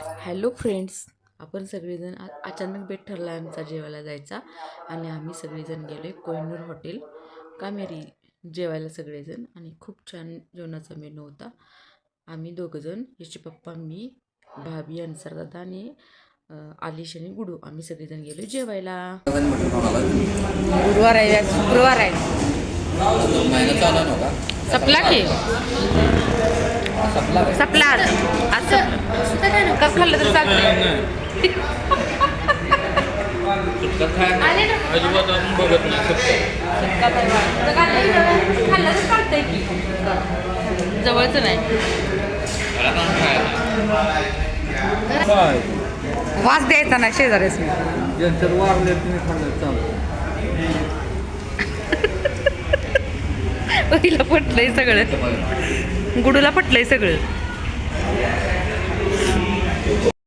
Hello friends आपण सगळेजण अचानक बेट ठरला आमचा जेवायला जायचा आणि आम्ही सगळेजण गेलो आहे कोहिनूर हॉटेल कामेरी जेवायला सगळेजण आणि खूप छान जेवणाचा मेनू होता. आम्ही दोघंजण याचे पप्पा मी भाभी अन्सरदादा आणि आलिश आणि गुडू आम्ही सगळेजण गेलो जेवायला. गुरुवार आहे शुक्रवार आहे. सपला की? सपला. का खाल्लं तर चालतं अजिबात बघत नाही नाही वास द्यायचा ना शेजारीच वारले तुम्ही खाल्लं चालतं पहिला पटलंय सगळं गुडूला पटलंय सगळं